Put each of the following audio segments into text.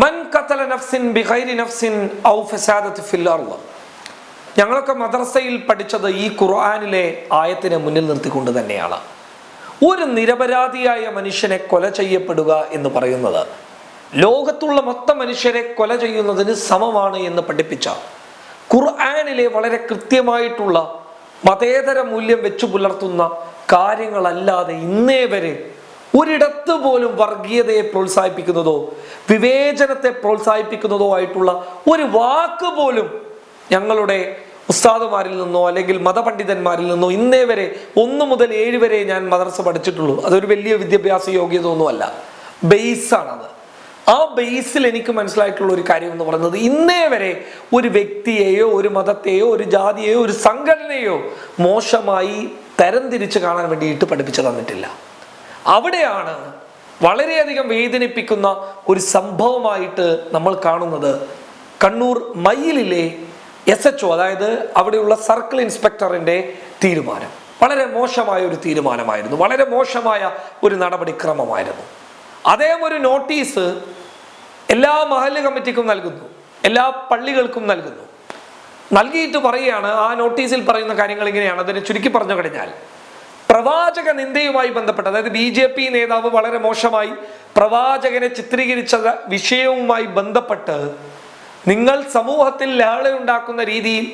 മൻ ഖതല നഫ്സിൻ ബിഗൈരി നഫ്സിൻ ഔ ഫസാദത്ത് അർൾ ഞങ്ങളൊക്കെ മദ്രസയിൽ പഠിച്ചത് ഈ ഖുർആാനിലെ ആയത്തിനെ മുന്നിൽ നിർത്തിക്കൊണ്ട് തന്നെയാണ്. ഒരു നിരപരാധിയായ മനുഷ്യനെ കൊല ചെയ്യപ്പെടുക എന്ന് പറയുന്നത് ലോകത്തുള്ള മൊത്തം മനുഷ്യരെ കൊല ചെയ്യുന്നതിന് സമമാണ് എന്ന് പഠിപ്പിച്ച ഖുർആാനിലെ വളരെ കൃത്യമായിട്ടുള്ള മതേതര മൂല്യം വെച്ചു പുലർത്തുന്ന കാര്യങ്ങളല്ലാതെ ഇന്നേ വരെ ഒരിടത്ത് പോലും വർഗീയതയെ പ്രോത്സാഹിപ്പിക്കുന്നതോ വിവേചനത്തെ പ്രോത്സാഹിപ്പിക്കുന്നതോ ആയിട്ടുള്ള ഒരു വാക്ക് പോലും ഞങ്ങളുടെ ഉസ്താദുമാരിൽ നിന്നോ അല്ലെങ്കിൽ മതപണ്ഡിതന്മാരിൽ നിന്നോ ഇന്നേ വരെ ഒന്ന് മുതൽ ഏഴ് വരെ ഞാൻ മദർസ പഠിച്ചിട്ടുള്ളൂ. അതൊരു വലിയ വിദ്യാഭ്യാസ യോഗ്യത ഒന്നുമല്ല ബേസാണത് ആ ബേസിൽ എനിക്ക് മനസ്സിലായിട്ടുള്ള ഒരു കാര്യം എന്ന് പറയുന്നത് ഇന്നേ വരെ ഒരു വ്യക്തിയെയോ ഒരു മതത്തെയോ ഒരു ജാതിയെയോ ഒരു സംഘടനയോ മോശമായി തരംതിരിച്ച് കാണാൻ വേണ്ടിയിട്ട് പഠിപ്പിച്ചു തന്നിട്ടില്ല. അവിടെയാണ് വളരെയധികം വേദനിപ്പിക്കുന്ന ഒരു സംഭവമായിട്ട് നമ്മൾ കാണുന്നത് കണ്ണൂർ മയിലിലെ എസ് എച്ച് അതായത് അവിടെയുള്ള സർക്കിൾ ഇൻസ്പെക്ടറിന്റെ തീരുമാനം. വളരെ മോശമായ ഒരു തീരുമാനമായിരുന്നു. വളരെ മോശമായ ഒരു നടപടിക്രമമായിരുന്നു. അദ്ദേഹം ഒരു നോട്ടീസ് എല്ലാ മഹല്ല് കമ്മിറ്റിക്കും നൽകുന്നു. എല്ലാ പള്ളികൾക്കും നൽകുന്നു. നൽകിയിട്ട് പറയുകയാണ് ആ നോട്ടീസിൽ പറയുന്ന കാര്യങ്ങൾ ഇങ്ങനെയാണ്. അതിനെ ചുരുക്കി പറഞ്ഞു കഴിഞ്ഞാൽ പ്രവാചക നിന്ദയുമായി ബന്ധപ്പെട്ട് അതായത് ബി ജെ പി നേതാവ് വളരെ മോശമായി പ്രവാചകനെ ചിത്രീകരിച്ച വിഷയവുമായി ബന്ധപ്പെട്ട് നിങ്ങൾ സമൂഹത്തിൽ ലാളയുണ്ടാക്കുന്ന രീതിയിൽ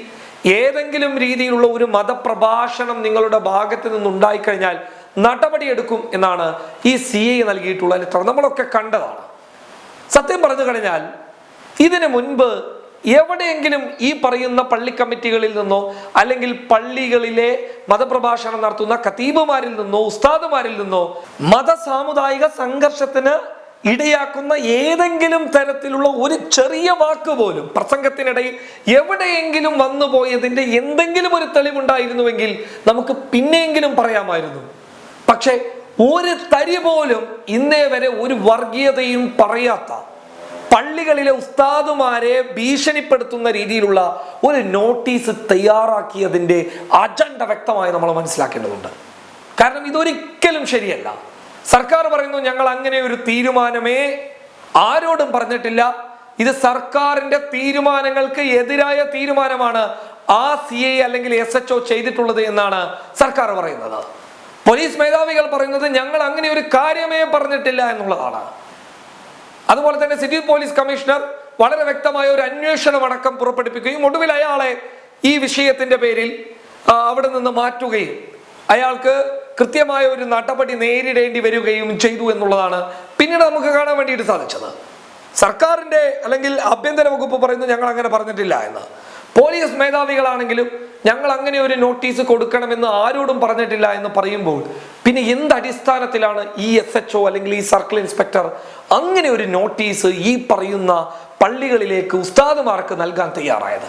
ഏതെങ്കിലും രീതിയിലുള്ള ഒരു മതപ്രഭാഷണം നിങ്ങളുടെ ഭാഗത്ത് നിന്നുണ്ടായിക്കഴിഞ്ഞാൽ നടപടിയെടുക്കും എന്നാണ് ഈ സി ഐ നൽകിയിട്ടുള്ള നമ്മളൊക്കെ കണ്ടതാണ്. സത്യം പറഞ്ഞു കഴിഞ്ഞാൽ ഇതിനു മുൻപ് എവിടെയെങ്കിലും ഈ പറയുന്ന പള്ളി കമ്മിറ്റികളിൽ നിന്നോ അല്ലെങ്കിൽ പള്ളികളിലെ മതപ്രഭാഷണം നടത്തുന്ന ഖതീബുമാരിൽ നിന്നോ ഉസ്താദുമാരിൽ നിന്നോ മത സാമുദായിക സംഘർഷത്തിന് ഇടയാക്കുന്ന ഏതെങ്കിലും തരത്തിലുള്ള ഒരു ചെറിയ വാക്ക് പോലും പ്രസംഗത്തിനിടയിൽ എവിടെയെങ്കിലും വന്നു പോയതിന്റെ എന്തെങ്കിലും ഒരു തെളിവുണ്ടായിരുന്നുവെങ്കിൽ നമുക്ക് പിന്നെയെങ്കിലും പറയാമായിരുന്നു. പക്ഷെ ഒരു തരി പോലും ഇന്നേ വരെ ഒരു വർഗീയതയും പറയാത്ത പള്ളികളിലെ ഉസ്താദുമാരെ ഭീഷണിപ്പെടുത്തുന്ന രീതിയിലുള്ള ഒരു നോട്ടീസ് തയ്യാറാക്കിയതിന്റെ അജണ്ട വ്യക്തമായി നമ്മൾ മനസ്സിലാക്കേണ്ടതുണ്ട്. കാരണം ഇതൊരിക്കലും ശരിയല്ല. സർക്കാർ പറയുന്നു ഞങ്ങൾ അങ്ങനെ ഒരു തീരുമാനമേ ആരോടും പറഞ്ഞിട്ടില്ല. ഇത് സർക്കാരിന്റെ തീരുമാനങ്ങൾക്ക് എതിരായ തീരുമാനമാണ്. ആ സി ഐ അല്ലെങ്കിൽ എസ് എച്ച് ഒ ചെയ്തിട്ടുള്ളത് എന്നാണ് സർക്കാർ പറയുന്നത്. പോലീസ് മേധാവികൾ പറയുന്നത് ഞങ്ങൾ അങ്ങനെ ഒരു കാര്യമേ പറഞ്ഞിട്ടില്ല എന്നുള്ളതാണ്. അതുപോലെ തന്നെ സിറ്റി പോലീസ് കമ്മീഷണർ വളരെ വ്യക്തമായ ഒരു അന്വേഷണം അടക്കം പുറപ്പെടുപ്പിക്കുകയും ഒടുവിൽ അയാളെ ഈ വിഷയത്തിന്റെ പേരിൽ അവിടെ നിന്ന് മാറ്റുകയും അയാൾക്ക് കൃത്യമായ ഒരു നടപടി നേരിടേണ്ടി വരികയും ചെയ്തു എന്നുള്ളതാണ് പിന്നീട് നമുക്ക് കാണാൻ വേണ്ടിയിട്ട് സാധിച്ചത്. സർക്കാരിന്റെ അല്ലെങ്കിൽ ആഭ്യന്തര വകുപ്പ് പറയുന്നു ഞങ്ങൾ അങ്ങനെ പറഞ്ഞിട്ടില്ല എന്ന്. പോലീസ് മേധാവികളാണെങ്കിലും ഞങ്ങൾ അങ്ങനെ ഒരു നോട്ടീസ് കൊടുക്കണമെന്ന് ആരോടും പറഞ്ഞിട്ടില്ല എന്ന് പറയുമ്പോൾ പിന്നെ എന്ത് അടിസ്ഥാനത്തിലാണ് ഈ എസ് എച്ച് ഒ അല്ലെങ്കിൽ ഈ സർക്കിൾ ഇൻസ്പെക്ടർ അങ്ങനെ ഒരു നോട്ടീസ് ഈ പറയുന്ന പള്ളികളിലേക്ക് ഉസ്താദുമാർക്ക് നൽകാൻ തയ്യാറായത്?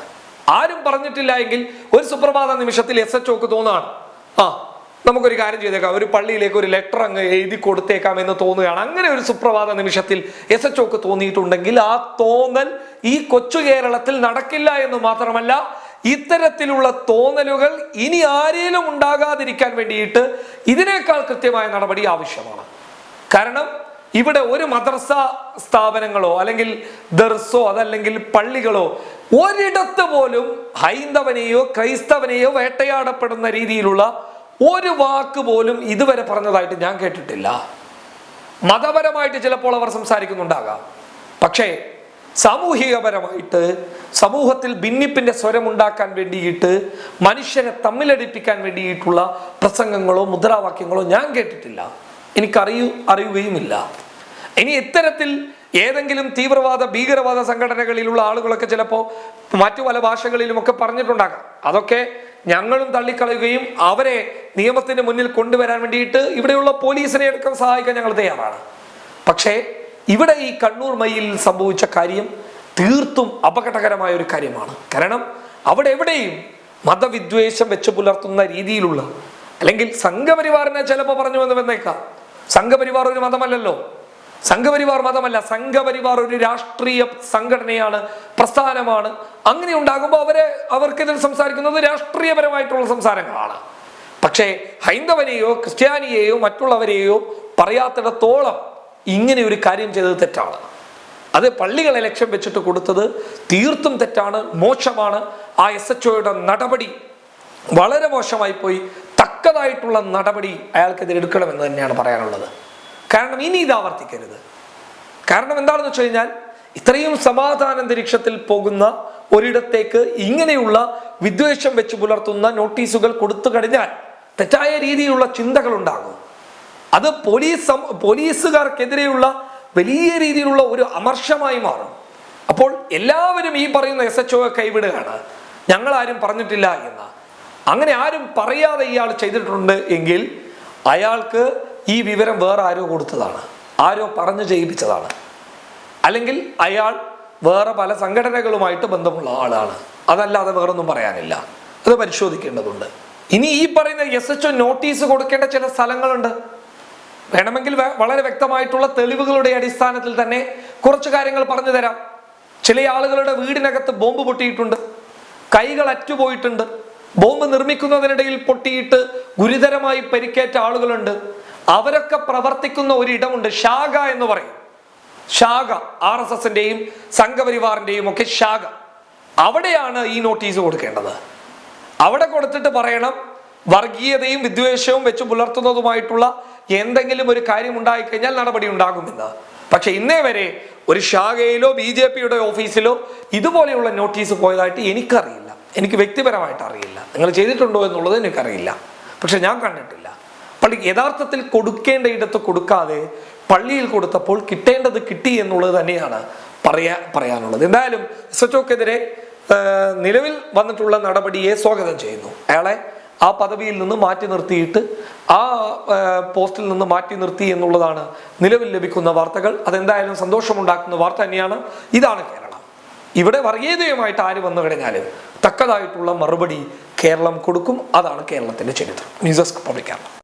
ആരും പറഞ്ഞിട്ടില്ല എങ്കിൽ ഒരു സുപ്രഭാത നിമിഷത്തിൽ എസ് എച്ച് ഒക്ക് തോന്നാണ്. ആ നമുക്കൊരു കാര്യം ചെയ്തേക്കാം. ഒരു പള്ളിയിലേക്ക് ഒരു ലെറ്റർ അങ്ങ് എഴുതി കൊടുത്തേക്കാം എന്ന് തോന്നുകയാണ്. അങ്ങനെ ഒരു സുപ്രഭാത നിമിഷത്തിൽ എസ് എച്ച് ഒക്ക് തോന്നിയിട്ടുണ്ടെങ്കിൽ ആ തോന്നൽ ഈ കൊച്ചു കേരളത്തിൽ നടക്കില്ല എന്ന് മാത്രമല്ല ഇത്തരത്തിലുള്ള തോന്നലുകൾ ഇനി ആരേലും ഉണ്ടാകാതിരിക്കാൻ വേണ്ടിയിട്ട് ഇതിനേക്കാൾ കൃത്യമായ നടപടി ആവശ്യമാണ്. കാരണം ഇവിടെ ഒരു മദ്രസ സ്ഥാപനങ്ങളോ അല്ലെങ്കിൽ ദർസോ അതല്ലെങ്കിൽ പള്ളികളോ ഒരിടത്ത് പോലും ഹൈന്ദവനെയോ ക്രൈസ്തവനെയോ വേട്ടയാടപ്പെടുന്ന രീതിയിലുള്ള ഒരു വാക്ക് പോലും ഇതുവരെ പറഞ്ഞതായിട്ട് ഞാൻ കേട്ടിട്ടില്ല. മതപരമായിട്ട് ചിലപ്പോൾ അവർ സംസാരിക്കുന്നുണ്ടാകാം. പക്ഷേ സാമൂഹികപരമായിട്ട് സമൂഹത്തിൽ ഭിന്നിപ്പിന്റെ സ്വരമുണ്ടാക്കാൻ വേണ്ടിയിട്ട് മനുഷ്യനെ തമ്മിലടിപ്പിക്കാൻ വേണ്ടിയിട്ടുള്ള പ്രസംഗങ്ങളോ മുദ്രാവാക്യങ്ങളോ ഞാൻ കേട്ടിട്ടില്ല. എനിക്കറിയൂ അറിയുകയുമില്ല. ഇനി ഇത്തരത്തിൽ ഏതെങ്കിലും തീവ്രവാദ ഭീകരവാദ സംഘടനകളിലുള്ള ആളുകളൊക്കെ ചിലപ്പോൾ മറ്റു പല ഭാഷകളിലും ഒക്കെ പറഞ്ഞിട്ടുണ്ടാകാം. അതൊക്കെ ഞങ്ങളും തള്ളിക്കളയുകയും അവരെ നിയമത്തിന് മുന്നിൽ കൊണ്ടുവരാൻ വേണ്ടിയിട്ട് ഇവിടെയുള്ള പോലീസിനെ അടക്കം സഹായിക്കാൻ ഞങ്ങൾ തയ്യാറാണ്. പക്ഷേ ഇവിടെ ഈ കണ്ണൂർ മയിൽ സംഭവിച്ച കാര്യം തീർത്തും അപകടകരമായ ഒരു കാര്യമാണ്. കാരണം അവിടെ എവിടെയും മതവിദ്വേഷം വെച്ച് പുലർത്തുന്ന രീതിയിലുള്ള അല്ലെങ്കിൽ സംഘപരിവാറിനെ ചിലപ്പോൾ പറഞ്ഞു വന്ന് വന്നേക്കാം. സംഘപരിവാർ ഒരു മതമല്ലല്ലോ. സംഘപരിവാർ മതമല്ല സംഘപരിവാർ ഒരു രാഷ്ട്രീയ സംഘടനയാണ് പ്രസ്ഥാനമാണ്. അങ്ങനെ ഉണ്ടാകുമ്പോൾ അവരെ അവർക്കെതിരെ സംസാരിക്കുന്നത് രാഷ്ട്രീയപരമായിട്ടുള്ള സംസാരങ്ങളാണ്. പക്ഷേ ഹൈന്ദവനെയോ ക്രിസ്ത്യാനിയെയോ മറ്റുള്ളവരെയോ പറയാത്തിടത്തോളം ഇങ്ങനെ ഒരു കാര്യം ചെയ്തത് തെറ്റാണ്. അത് പള്ളികളെ ലക്ഷ്യം വെച്ചിട്ട് കൊടുത്തത് തീർത്തും തെറ്റാണ് മോശമാണ്. ആ എസ് എച്ച് ഒയുടെ നടപടി വളരെ മോശമായി പോയി. തക്കതായിട്ടുള്ള നടപടി അയാൾക്കെതിരെ എടുക്കണമെന്ന് തന്നെയാണ് പറയാനുള്ളത്. കാരണം ഇനി ഇത് ആവർത്തിക്കരുത്. കാരണം എന്താണെന്ന് വെച്ച് കഴിഞ്ഞാൽ ഇത്രയും സമാധാന അന്തരീക്ഷത്തിൽ പോകുന്ന ഒരിടത്തേക്ക് ഇങ്ങനെയുള്ള വിദ്വേഷം വെച്ച് പുലർത്തുന്ന നോട്ടീസുകൾ കൊടുത്തു കഴിഞ്ഞാൽ തെറ്റായ രീതിയിലുള്ള ചിന്തകൾ ഉണ്ടാകും അത് പോലീസ് പോലീസുകാർക്കെതിരെയുള്ള വലിയ രീതിയിലുള്ള ഒരു അമർഷമായി മാറും. അപ്പോൾ എല്ലാവരും ഈ പറയുന്ന എസ് എച്ച് ഒ കൈവിടുകയാണ്. ഞങ്ങൾ ആരും പറഞ്ഞിട്ടില്ല എന്ന്. അങ്ങനെ ആരും പറയാതെ ഇയാൾ ചെയ്തിട്ടുണ്ട് എങ്കിൽ അയാൾക്ക് ഈ വിവരം വേറെ ആരോ കൊടുത്തതാണ്. ആരോ പറഞ്ഞു ചെയ്യിപ്പിച്ചതാണ്. അല്ലെങ്കിൽ അയാൾ വേറെ പല സംഘടനകളുമായിട്ട് ബന്ധമുള്ള ആളാണ്. അതല്ലാതെ വേറൊന്നും പറയാനില്ല. അത് പരിശോധിക്കേണ്ടതുണ്ട്. ഇനി ഈ പറയുന്ന എസ് എച്ച് നോട്ടീസ് കൊടുക്കേണ്ട ചില സ്ഥലങ്ങളുണ്ട്. വേണമെങ്കിൽ വളരെ വ്യക്തമായിട്ടുള്ള തെളിവുകളുടെ അടിസ്ഥാനത്തിൽ തന്നെ കുറച്ച് കാര്യങ്ങൾ പറഞ്ഞു തരാം. ചില ആളുകളുടെ വീടിനകത്ത് ബോംബ് പൊട്ടിയിട്ടുണ്ട്. കൈകൾ അറ്റുപോയിട്ടുണ്ട്. ബോംബ് നിർമ്മിക്കുന്നതിനിടയിൽ പൊട്ടിയിട്ട് ഗുരുതരമായി പരിക്കേറ്റ ആളുകളുണ്ട്. അവരൊക്കെ പ്രവർത്തിക്കുന്ന ഒരിടമുണ്ട് ശാഖ എന്ന് പറയും. ശാഖ ആർ എസ് എസിന്റെയും സംഘപരിവാറിന്റെയും ഒക്കെ ശാഖ. അവിടെയാണ് ഈ നോട്ടീസ് കൊടുക്കേണ്ടത്. അവിടെ കൊടുത്തിട്ട് പറയണം വർഗീയതയും വിദ്വേഷവും വെച്ച് പുലർത്തുന്നതുമായിട്ടുള്ള എന്തെങ്കിലും ഒരു കാര്യം ഉണ്ടായിക്കഴിഞ്ഞാൽ നടപടി ഉണ്ടാകുമെന്ന് പക്ഷെ ഇന്നേ വരെ ഒരു ശാഖയിലോ ബി ജെ പിയുടെ ഓഫീസിലോ ഇതുപോലെയുള്ള നോട്ടീസ് പോയതായിട്ട് എനിക്കറിയില്ല. എനിക്ക് വ്യക്തിപരമായിട്ട് അറിയില്ല. നിങ്ങൾ ചെയ്തിട്ടുണ്ടോ എന്നുള്ളത് എനിക്കറിയില്ല. പക്ഷെ ഞാൻ കണ്ടിട്ടില്ല. പള്ളി യഥാർത്ഥത്തിൽ കൊടുക്കേണ്ട ഇടത്ത് കൊടുക്കാതെ പള്ളിയിൽ കൊടുത്തപ്പോൾ കിട്ടേണ്ടത് കിട്ടി എന്നുള്ളത് തന്നെയാണ് പറയാ പറയാനുള്ളത്. എന്തായാലും എസ് എച്ച് നിലവിൽ വന്നിട്ടുള്ള നടപടിയെ സ്വാഗതം ചെയ്യുന്നു. അയാളെ ആ പദവിയിൽ നിന്ന് മാറ്റി നിർത്തിയിട്ട് ആ പോസ്റ്റിൽ നിന്ന് മാറ്റി നിർത്തി എന്നുള്ളതാണ് നിലവിൽ ലഭിക്കുന്ന വാർത്തകൾ. അതെന്തായാലും സന്തോഷമുണ്ടാക്കുന്ന വാർത്ത തന്നെയാണ്. ഇതാണ് കേരളം. ഇവിടെ വർഗീയതയുമായിട്ട് ആര് വന്നു കഴിഞ്ഞാലും തക്കതായിട്ടുള്ള മറുപടി കേരളം കൊടുക്കും. അതാണ് കേരളത്തിന്റെ ചരിത്രം. News desk public Keralam.